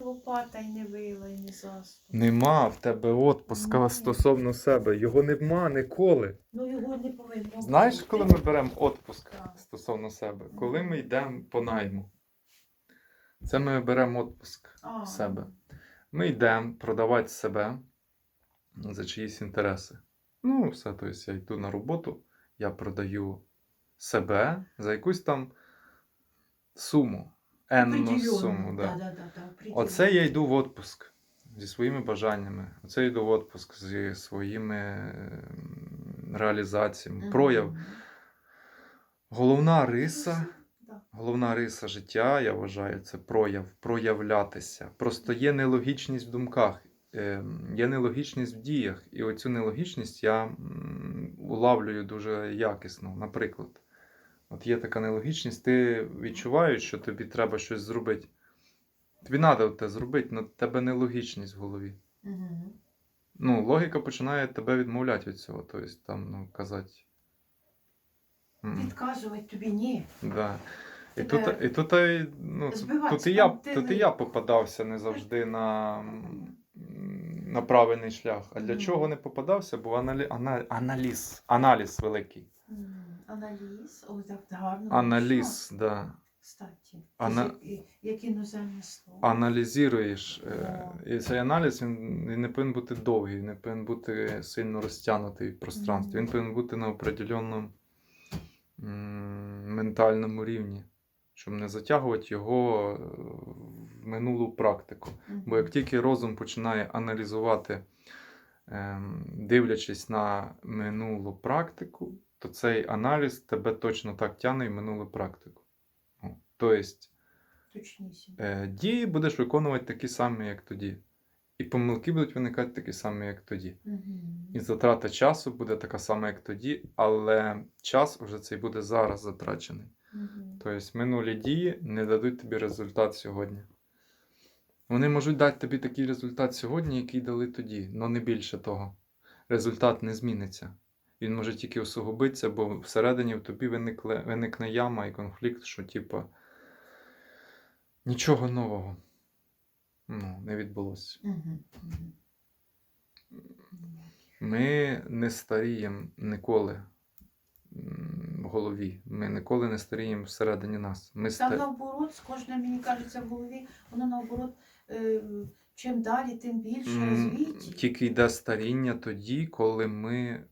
Лопата й не вила, і не заступ. Нема в тебе отпуска стосовно себе. Його нема ніколи. Ну його не повинно. Знаєш, коли ми беремо отпуск Так. стосовно себе? Коли ми йдемо по найму. Це ми беремо отпуск А. в себе. Ми йдемо продавати себе за чиїсь інтереси. Ну, все, тобто я йду на роботу, я продаю себе за якусь там суму, енну суму. Да. Да, да, да, да. Оце я йду в отпуск зі своїми бажаннями. Оце я йду в отпуск зі своїми ем, реалізаціями. Прояв. Головна риса. Головна риса життя, я вважаю, це прояв, проявлятися. Просто є нелогічність в думках, е, є нелогічність в діях. І оцю нелогічність я улавлюю дуже якісно. Наприклад, от є така нелогічність, ти відчуваєш, що тобі треба щось зробити. Тобі треба те зробити, але в тебе нелогічність в голові. Мгм. Ну, логіка починає тебе відмовляти від цього. Тобто, там, ну, казати. Відказувати тобі ні. Да. І Тебе тут, і тут, ну, тут, збивати тут, і я, тут і я попадався не завжди на, на правильний шлях. А для Мгм. чого не попадався? Бо аналі, аналіз, аналіз великий. М, Аналіз, о, так гарно. Аналіз, да. Кстати, Ана- як, іноземне слово. Аналізуєш. е, Да. І цей аналіз він, не повинен бути довгий, не повинен бути сильно розтягнутий в пространстві. Мгм. Він повинен бути на определенному ментальному рівні, щоб не затягувати його е, в минулу практику. Мгм. Бо як тільки розум починає аналізувати, ем, дивлячись на минулу практику, то цей аналіз тебе точно так тягне в минулу практику. Тобто е, дії будеш виконувати такі самі, як тоді. І помилки будуть виникати такі самі, як тоді. Мгм. І затрата часу буде така сама, як тоді, але час вже цей буде зараз затрачений. Мгм. Тобто минулі дії не дадуть тобі результат сьогодні. Вони можуть дати тобі такий результат сьогодні, який дали тоді, але не більше того. Результат не зміниться. Він може тільки усугубитися, бо всередині в тобі виникне, виникне яма і конфлікт, що типа нічого нового ну, не відбулося. Ми не старіємо ніколи в голові. Ми ніколи не старіємо всередині нас. Ми Там ста... наоборот, з кожним, мені кажеться, в голові, воно наоборот, е, чим далі, тим більше М, розвиті. Тільки йде старіння тоді, коли ми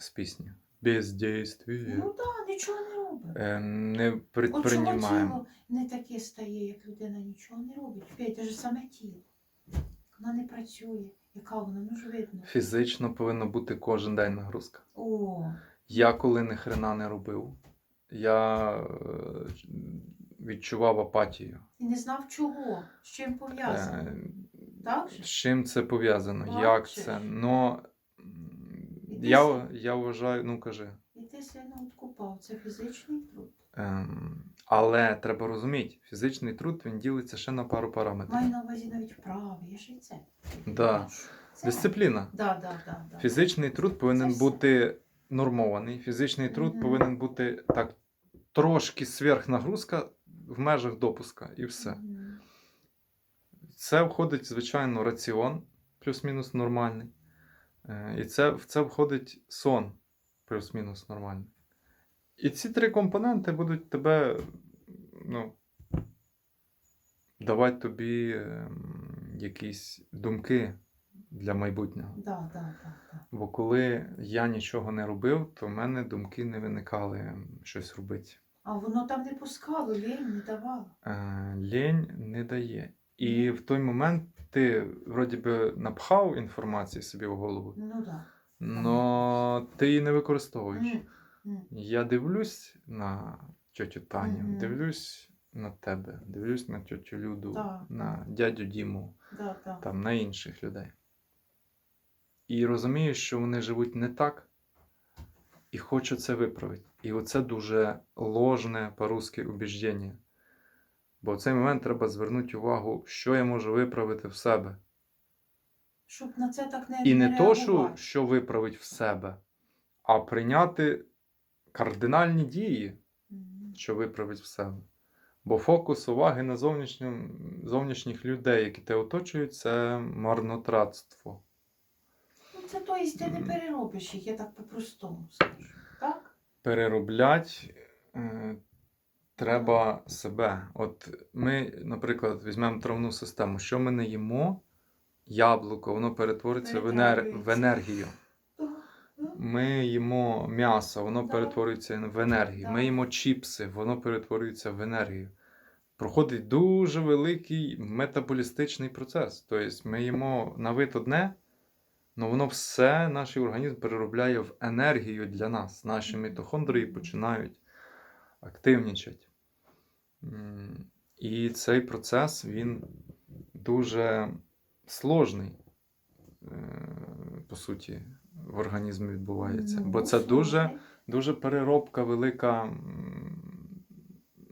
з пісні. Бездействие. Ну так, да, нічого не робить. Е, Не предприймаємо. не таке стає, як людина нічого не робить. Опять, те ж саме тіло. Вона не працює. Яка вона? Ну ж видно. Фізично повинна бути кожен день нагрузка. О, Я коли ні хрена не робив, я е, відчував апатію. і не знав чого, з чим пов'язано. Е, Так З чим це пов'язано? Як це? Но я, я вважаю, ну кажи. І ти откупав. Це фізичний труд. Ем, але треба розуміти, фізичний труд він ділиться ще на пару параметрів. Маю на увазі навіть вправи, я ж і це. Да. Це- Дисципліна. Да, да, да, да. Фізичний труд повинен все. бути нормований. Фізичний труд Мгм. повинен бути так трошки сверхнагрузка в межах допуска і все. Мгм. Це входить, звичайно, раціон, плюс-мінус нормальний. Е, І це, в це входить сон, плюс-мінус нормальний. І ці три компоненти будуть тебе ну, давати тобі ем, якісь думки для майбутнього. Да, да, да, да. Бо коли я нічого не робив, то в мене думки не виникали ем, щось робити. А воно там не пускало, лінь не давало. Е, Лінь не дає. І в той момент ти вроді би напхав інформацію собі в голову, Ну да. але ти її не використовуєш. М, м. Я дивлюсь на тьотю Таню, Мгм. дивлюсь на тебе, дивлюсь на тьотю Люду, Так, на дядю Діму, Да, да. там, на інших людей. І розумію, що вони живуть не так, і хочу це виправити. І оце дуже ложне по-русски убіждення. Бо в цей момент треба звернути увагу, що я можу виправити в себе. Щоб на це так не І не то, що, що виправити в себе, а прийняти кардинальні дії, що виправить в себе. Бо фокус уваги на зовнішніх людей, які тебе оточують, це марнотратство. Ну, це то ти не переробиш їх, я так по-простому скажу. Так? Перероблять е, треба себе. От ми, наприклад, візьмемо травну систему. Що ми не їмо? Яблуко, воно перетвориться в, енер... в енергію. Ми їмо м'ясо, воно перетворюється в енергію. Ми їмо чіпси, воно перетворюється в енергію. Проходить дуже великий метаболістичний процес. Тобто ми їмо на вид одне, але воно все наш організм переробляє в енергію для нас. Наші мітохондрії починають активнічати. І цей процес він дуже сложний, е, по суті, в організмі відбувається. Бо Ну, це дуже, дуже переробка велика,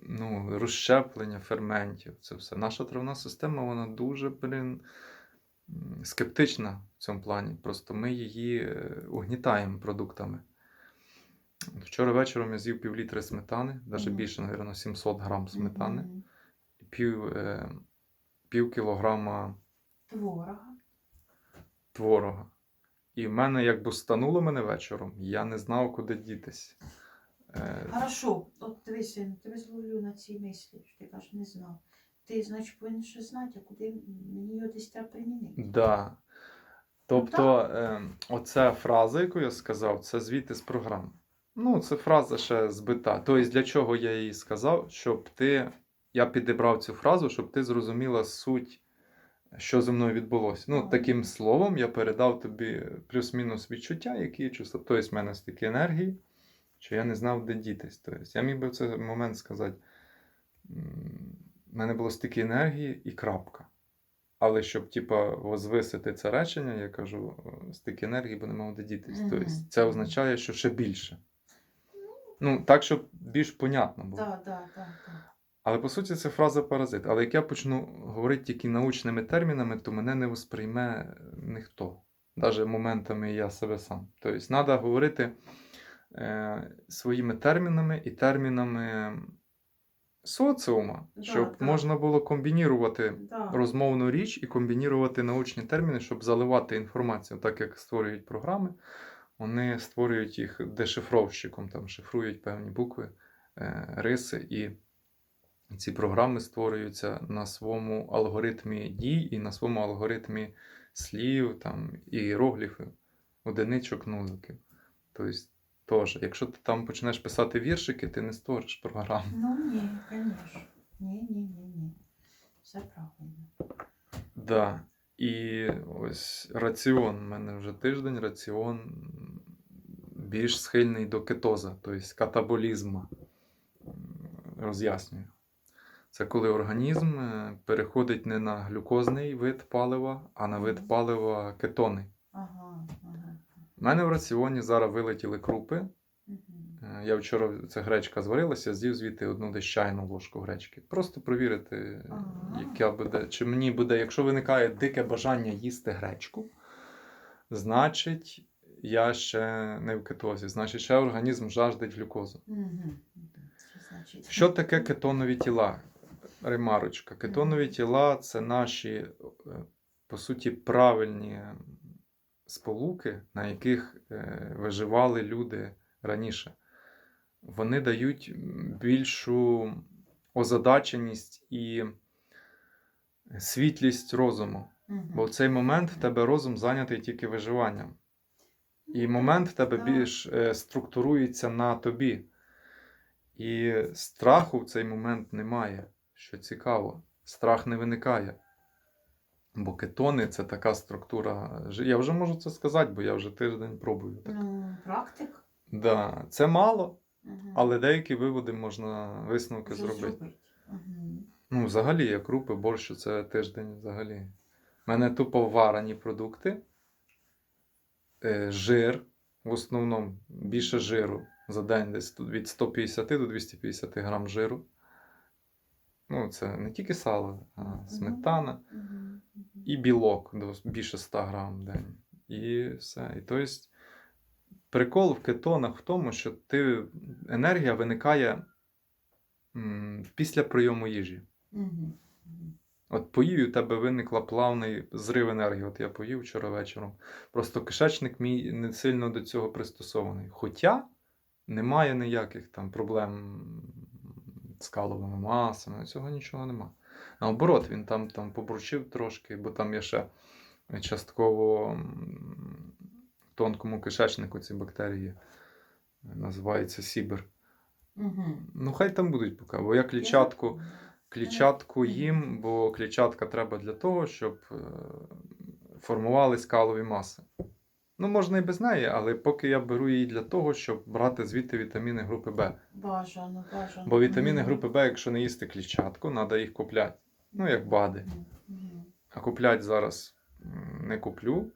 ну, розщеплення ферментів. Це все. Наша травна система, вона дуже, блін, скептична в цьому плані. Просто ми її е, угнітаємо продуктами. Вчора вечором я з'їв пів літри сметани, навіть Мгм. більше, мабуть, 700 грам сметани, Мгм. і пів, е, пів кілограма Творога. творога. І в мене як бустануло мене вечором, я не знав, куди дітись. Е, Хорошо, от дивись, я тебе зловлю на цій мислі, що ти кажеш, не знав. Ти, значить, повинен ще знати, а куди мені його десь треба примінити. Да. Тобто, е, оця фраза, яку я сказав, це звідти з програми. Ну, це фраза ще збита. Тобто, для чого я її сказав? Щоб ти. Я підібрав цю фразу, щоб ти зрозуміла суть, що зі мною відбулося. Ну, таким словом я передав тобі плюс-мінус відчуття, які я чувствував. Тобто, в мене стільки енергії, що я не знав, де дітись. Тобто, я міг би в цей момент сказати: в мене було стільки енергії і крапка. Але щоб, типа, возвисити це речення, я кажу, стільки енергії, бо не мав де дітись. Тобто, це означає, що ще більше. Ну, так, щоб більш понятно було. Так, так, так. Але по суті це фраза паразит. Але як я почну говорити тільки научними термінами, то мене не восприйме ніхто. Навіть моментами я себе сам. Тобто, треба говорити е, своїми термінами і термінами соціума, Да, щоб да. можна було комбінірувати Да. розмовну річ і комбінірувати научні терміни, щоб заливати інформацію, так як створюють програми. Вони створюють їх дешифровщиком, там шифрують певні букви, е, риси, і ці програми створюються на своєму алгоритмі дій і на своєму алгоритмі слів, там, іерогліфів, одиничок, нуликів. Тобто, теж, якщо ти там почнеш писати віршики, ти не створиш програму. Ну ні, звісно. Ні, ні, ні, ні. Все правильно. Да. І ось раціон. У мене вже тиждень раціон більш схильний до кетоза, тобто катаболізму. Роз'яснюю. Це коли організм е, переходить не на глюкозний вид палива, а на вид палива кетони. Ага, ага. У мене в раціоні зараз вилетіли крупи. Я вчора ця гречка зварилася, з'їв звідти одну десь чайну ложку гречки. Просто провірити, Ага. яка буде, чи мені буде, якщо виникає дике бажання їсти гречку, значить я ще не в кетозі, значить ще організм жаждить глюкозу. Що таке кетонові тіла? Ремарочка. Кетонові тіла це наші, е, по суті, правильні сполуки, на яких е, виживали люди раніше. Вони дають більшу озадаченість і світлість розуму. Бо в цей момент в тебе розум зайнятий тільки виживанням. І Ну, момент в тебе більш е, структурується на тобі. І страху в цей момент немає, що цікаво. Страх не виникає. Бо кетони це така структура. Я вже можу це сказати, бо я вже тиждень пробую. Так. Ну, практик. Да. Це мало, Але деякі виводи можна висновки зробити. зробити. Мгм. Ну, взагалі, я крупи, борщ це тиждень взагалі. У мене тупо варені продукти, е, жир, в основному більше жиру за день, десь від 150 до 250 грам жиру. Ну, це не тільки сало, а сметана. Мгм. І білок до більше 100 грам в день. І все. І тобто, прикол в кетонах в тому, що ти, енергія виникає м, після прийому їжі. Мгм. От поїв, і у тебе виникла плавний зрив енергії. От я поїв вчора вечором. Просто кишечник мій не сильно до цього пристосований. Хоча немає ніяких там проблем з каловими масами, цього нічого нема. Наоборот, він там, там побручив трошки, бо там є ще частково тонкому кишечнику ці бактерії. Називається Сібер. Мгм. Ну, хай там будуть поки, бо я клітчатку. Клітчатку їм, бо клітчатка треба для того, щоб е, формувались калові маси. Ну, можна і без неї, але поки я беру її для того, щоб брати звідти вітаміни групи Б. Бажано, бажано. Бо вітаміни групи Б, якщо не їсти клітчатку, треба їх купляти. Ну, як БАДи. А купляти зараз не куплю,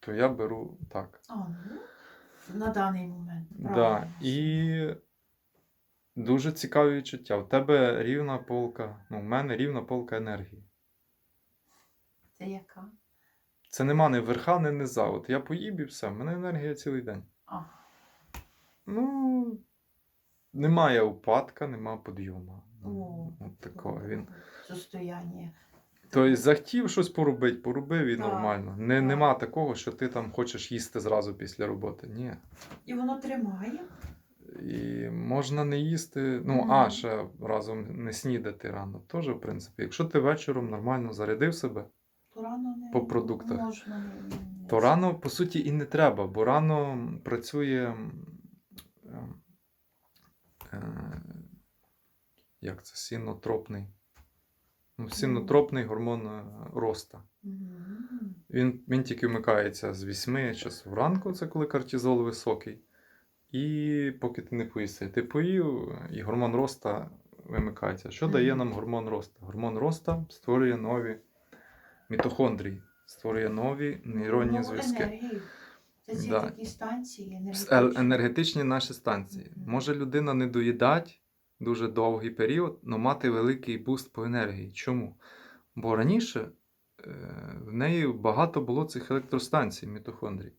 то я беру так. А, ну, на даний момент. Да. І дуже цікаві відчуття. У тебе рівна полка, ну, в мене рівна полка енергії. Це яка? Це нема ні верха, ні низа. От я поїб і все, в мене енергія цілий день. А, Ну, немає упадка, нема підйому. о, От такого. Він... Состояние. Тобто захотів щось поробити, поробив і Так, нормально. Не, так. Нема такого, що ти там хочеш їсти зразу після роботи. Ні. І воно тримає. І можна не їсти. Ну, Мгм. а ще разом не снідати рано. Теж, в принципі, якщо ти вечором нормально зарядив себе, То рано не По продуктах. можна. не- не- то рано, по суті, і не треба, бо рано працює. м, е, е, Як це? Сінотропний. Сінотропний гормон е, роста. Він, він тільки вмикається з 8 часу вранку, це коли кортизол високий. І поки ти не поїси. Ти поїв, і гормон роста вимикається. Що дає нам гормон роста? Гормон роста створює нові мітохондрії, створює нові нейронні Нову зв'язки. енергію. Це ці Да. такі станції енергетичні. енергетичні наші станції. Може людина не доїдать дуже довгий період, але мати великий буст по енергії. Чому? Бо раніше е, в неї багато було цих електростанцій мітохондрій.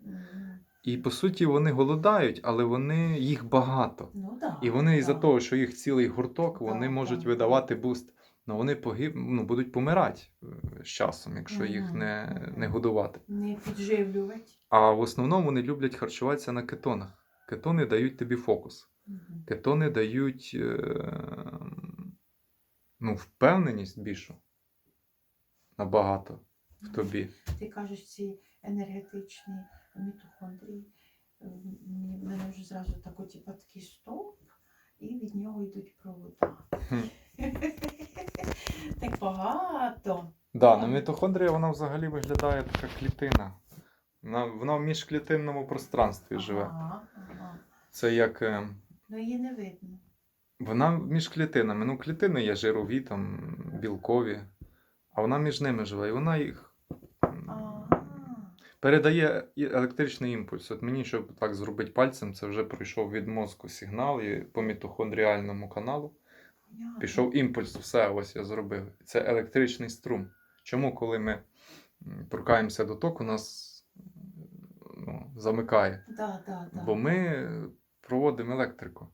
І по суті вони голодають, але вони їх багато. Ну, да, І вони із-за да. того, що їх цілий гурток, вони Так, можуть так. видавати буст. але вони погиб... ну, будуть помирати е, з часом, якщо їх не, не годувати. Не підживлювати. А в основному вони люблять харчуватися на кетонах. Кетони дають тобі фокус. Кетони дають е... ну, впевненість більшу. Набагато в тобі. Ти кажеш, ці енергетичні мітохондрії. е, в мене вже зразу тако, типу, такий стовп, і від нього йдуть провода. Так багато. Да, ну мітохондрія вона взагалі виглядає така клітина. Вона, вона в міжклітинному пространстві живе. Це як. Ну її не видно. Вона між клітинами. Ну, клітини є жирові, там, білкові, а вона між ними живе. І вона їх передає електричний імпульс. От мені, щоб так зробити пальцем, це вже пройшов від мозку сигнал і по мітохондріальному каналу. Пішов імпульс, все, ось я зробив. Це електричний струм. Чому, коли ми торкаємося до току, нас ну, замикає? Да, да, да. Бо ми проводимо електрику.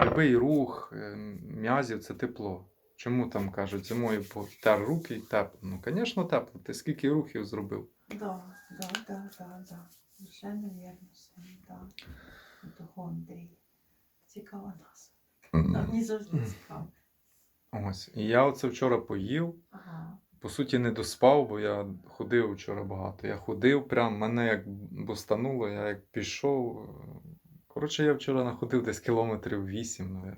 Любий рух е, м'язів це тепло. Чому там кажуть, зимою потер руки і тепло? Ну, звісно, тепло. Ти скільки рухів зробив? Да, да, да, да, да. Вже, навірно, все, да. Цікава назва. Нам завжди цікаво. Ось. І я оце вчора поїв. Ага. По суті, не доспав, бо я ходив вчора багато. Я ходив, прям мене як бустануло, я як пішов. Коротше, я вчора находив десь кілометрів 8, мабуть.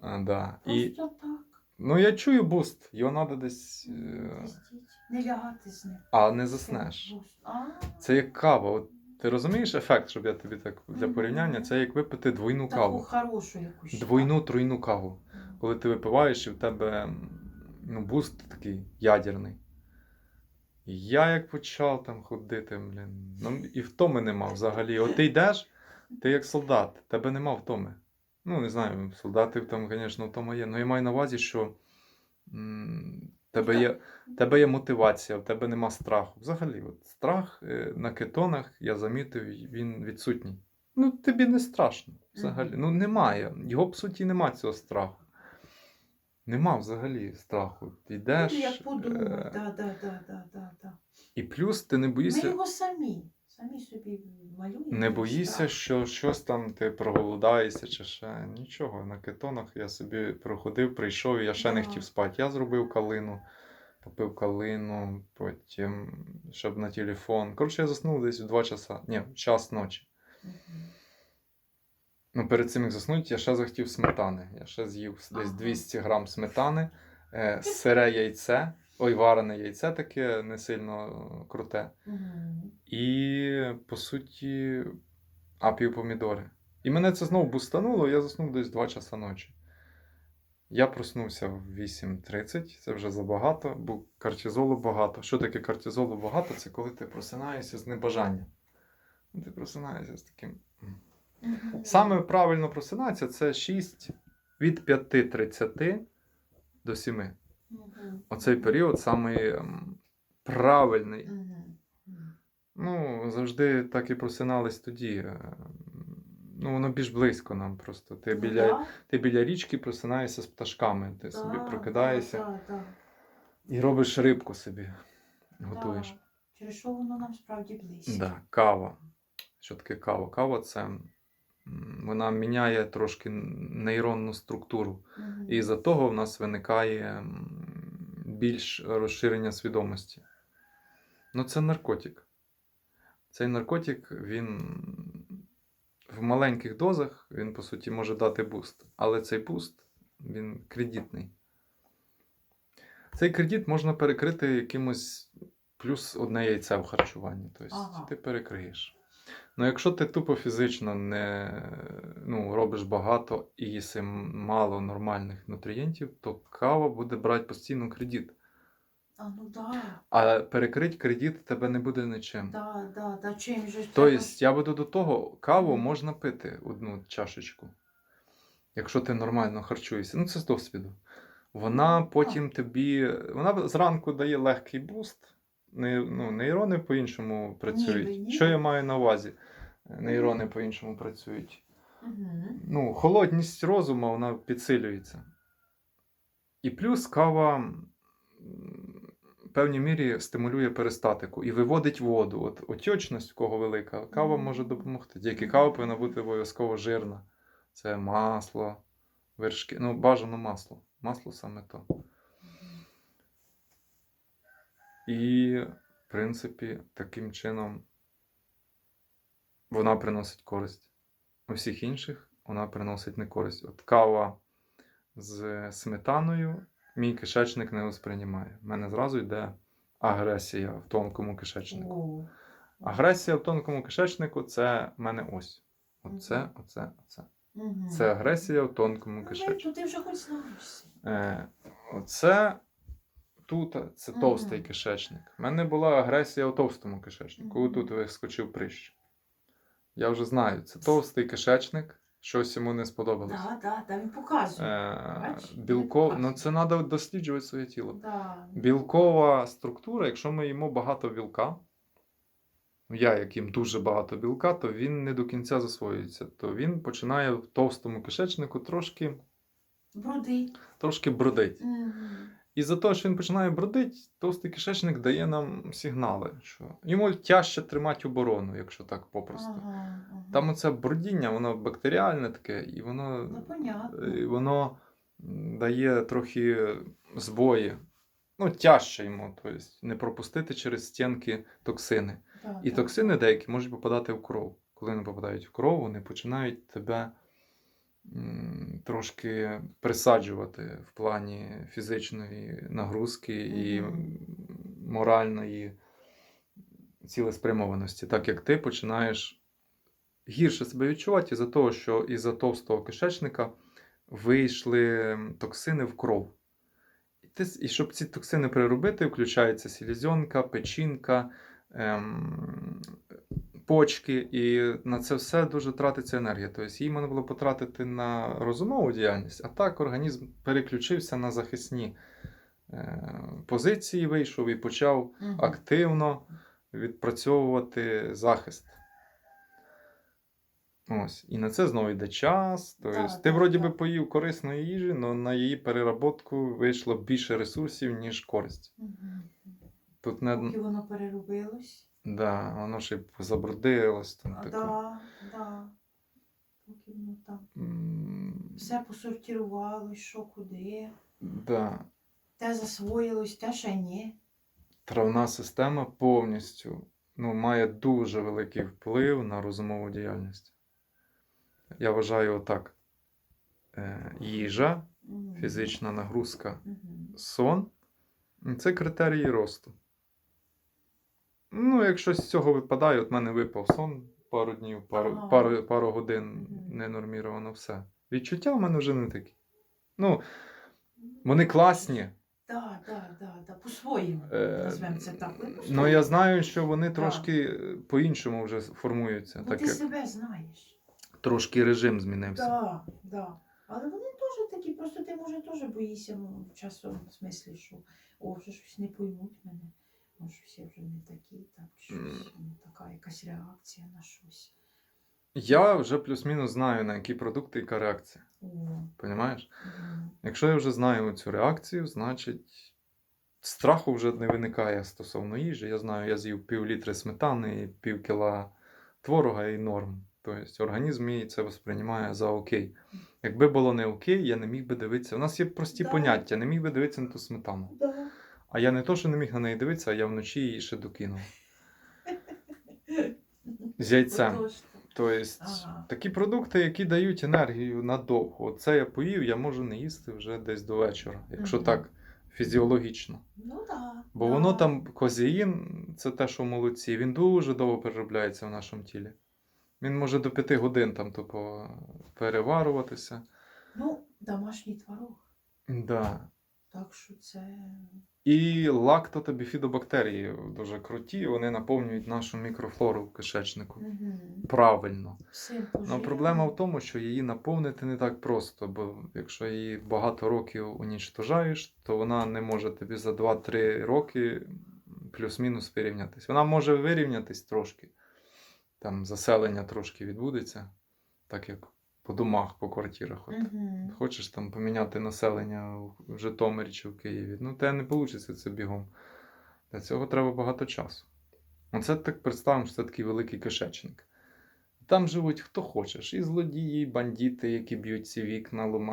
А, да. І, Просто так. ну, я чую буст, його треба десь. е, Пустіть. Не лягати з ним. А не заснеш. А, Це як кава. От, ти розумієш ефект, щоб я тобі так для порівняння? Це як випити двойну таку каву. хорошу якусь. Двойну тройну каву. Коли ти випиваєш і в тебе м, ну, буст такий ядерний. І я як почав там ходити, блін. Ну, і втоми нема взагалі. От ти йдеш, ти як солдат, тебе нема втоми. Ну, не знаю, солдатів там, звісно, втома є. Ну я маю на увазі, що м, тебе є, тебе є мотивація, в тебе нема страху. Взагалі, от страх е, на кетонах, я замітив, він відсутній. Ну, тобі не страшно взагалі. Ну, немає. Його, по суті, нема цього страху. Нема взагалі страху. Ти йдеш. Ну, як подумав, е, да, да, да, да, да, да. І плюс ти не боїшся. Ми його самі, самі собі малюємо. Не страх. що щось там ти проголодаєшся чи ще нічого. На кетонах я собі проходив, прийшов, і я ще не хотів спати. Я зробив калину, попив калину, потім щоб на телефон. Коротше, я заснув десь в 2 часа. Ні, час ночі. Ну, перед цим як заснути, я ще захотів сметани. Я ще з'їв десь 200 грам сметани, е, сире яйце, ой, варене яйце таке не сильно е, круте. Мгм. І, по суті, а пів помідори. І мене це знову бустануло, я заснув десь 2 часа ночі. Я проснувся в 8.30, це вже забагато, бо кортизолу багато. Що таке кортизолу багато? Це коли ти просинаєшся з небажанням. Ну, Ти просинаєшся з таким. Саме правильно просинатися це 6 від 5.30 до 7. Оцей період самий ем, правильний. Ну, завжди так і просинались тоді. Е, Ну, воно більш близько нам просто. Ти Ну, біля, да, ти біля річки просинаєшся з пташками. Ти собі прокидаєшся да, да, і робиш рибку собі. да. Готуєш. Через що воно нам справді близько. Да, кава. Що таке кава? Кава це вона міняє трошки нейронну структуру. Мгм. І за того в нас виникає більш розширення свідомості. Ну, це наркотик. Цей наркотик, він в маленьких дозах, він, по суті, може дати буст. Але цей буст, він кредитний. Цей кредит можна перекрити якимось плюс одне яйце в харчуванні. Тобто Ага. ти перекриєш. Ну, якщо ти тупо фізично не ну, робиш багато і їси мало нормальних нутрієнтів, то кава буде брати постійно кредит. А ну да, А перекрити кредит тебе не буде нічим. да, да, да, чим же Тобто, я веду до того, каву можна пити одну чашечку, якщо ти нормально харчуєшся. Ну, це з досвіду. Вона потім тобі. Вона зранку дає легкий буст. Ну, нейрони по-іншому працюють. Ніби, ні. Що я маю на увазі? Нейрони по-іншому працюють. Мгм. Ну, холодність розуму вона підсилюється. І плюс кава в певній мірі стимулює перистатику і виводить воду. От отечність, в кого велика, кава може допомогти. Тільки кава повинна бути обов'язково жирна. Це масло, вершки. Ну, бажано масло. Масло саме то. І, в принципі, таким чином вона приносить користь. У всіх інших вона приносить не користь. От кава з сметаною мій кишечник не восприймає. У мене зразу йде агресія в тонкому кишечнику. Агресія в тонкому кишечнику це в мене ось. Оце, оце, оце. Це агресія в тонкому Ну, кишечнику. ти вже хоч знаєш. Е, оце тут це товстий кишечник. У мене була агресія у товстому кишечнику. Мгм. Тут вискочив прищ. Я вже знаю, це товстий кишечник, щось йому не сподобалось. Да, да, він показує. Е. Ну, це треба досліджувати своє тіло. Да. Білкова структура, якщо ми їмо багато білка, ну, я як їм дуже багато білка, то він не до кінця засвоюється. То він починає в товстому кишечнику трошки, Бруди. трошки бродить. Мгм. І за те, що він починає бродити, товстий кишечник дає нам сигнали, що йому тяжче тримати оборону, якщо так попросту. Ага, ага. Там оце бродіння, воно бактеріальне таке, і воно, Ну, понятно. воно дає трохи збої. Ну, тяжче йому, тобто не пропустити через стінки токсини. Да, І да. токсини деякі можуть попадати в кров. Коли вони попадають в кров, вони починають тебе трошки присаджувати в плані фізичної нагрузки і моральної цілеспрямованості, так як ти починаєш гірше себе відчувати із-за того, що із-за товстого кишечника вийшли токсини в кров. І, ти, і щоб ці токсини переробити, включається селезенка, печінка, ем, почки, і на це все дуже тратиться енергія. Тобто її можна було потратити на розумову діяльність, а так організм переключився на захисні е, позиції, вийшов і почав Мгм. активно відпрацьовувати захист. Ось. І на це знову йде час. Тобто, Да, ти вроді би поїв корисної їжі, але на її переработку вийшло більше ресурсів, ніж користь. Мгм. Тут не Поки воно переробилось. Да, воно ще й забрудилось. Там, таке. да, да. Поки воно там М, все посортувалось, що куди. Да. Те засвоїлось, те ще ні. Травна система повністю ну, має дуже великий вплив на розумову діяльність. Я вважаю отак. Е, їжа, Мгм. фізична нагрузка, Мгм. сон це критерії росту. Ну, якщо з цього випадає, от мене випав сон пару днів, пару, Ага. пару, пару годин ненорміровано все. Відчуття в мене вже не такі. Ну, вони класні. Так, так, так. По-своєму. Е, Назвемо це так. Ну, я знаю, що вони Так. трошки е, по-іншому вже формуються, Бо так ти як себе знаєш. трошки режим змінився. Так, так. Але вони теж такі, просто ти може теж боїшся ну, часом, в смислі, що о, вже щось не поймуть мене. Може, всі вже не такі, так, щось не така якась реакція на щось. Я вже плюс-мінус знаю, на які продукти яка реакція. О, Понімаєш? мгм. Якщо я вже знаю цю реакцію, значить страху вже не виникає стосовно їжі. Я знаю, я з'їв пів літри сметани пів кіла творога і норм. Тобто організм мій це восприймає за окей. Якби було не окей, я не міг би дивитися. У нас є прості Да. поняття, не міг би дивитися на ту сметану. Да. А я не то, що не міг на неї дивитися, а я вночі її ще докинув. З яйцем. Тобто Ага. такі продукти, які дають енергію надовго. Оце я поїв, я можу не їсти вже десь до вечора, якщо Мгм. так фізіологічно. Ну да. Бо да. воно там козеїн, це те, що в молоці, він дуже довго переробляється в нашому тілі. Він може до п'яти годин там тупо переварюватися. Ну, домашній творог. Да. Так що це. І лакто та біфідобактерії дуже круті, вони наповнюють нашу мікрофлору в кишечнику. Мгм. Правильно. Всім Ну, проблема в тому, що її наповнити не так просто, бо якщо її багато років унічтожаєш, то вона не може тобі за 2-3 роки плюс-мінус вирівнятись. Вона може вирівнятись трошки. Там заселення трошки відбудеться, так як по домах, по квартирах. От. Мгм. Хочеш там поміняти населення в Житомирі чи в Києві. Ну, те не вийде це бігом. Для цього треба багато часу. Оце так представимо, що це такий великий кишечник. Там живуть хто хочеш, і злодії, і бандити, які б'ють ці вікна, ламають.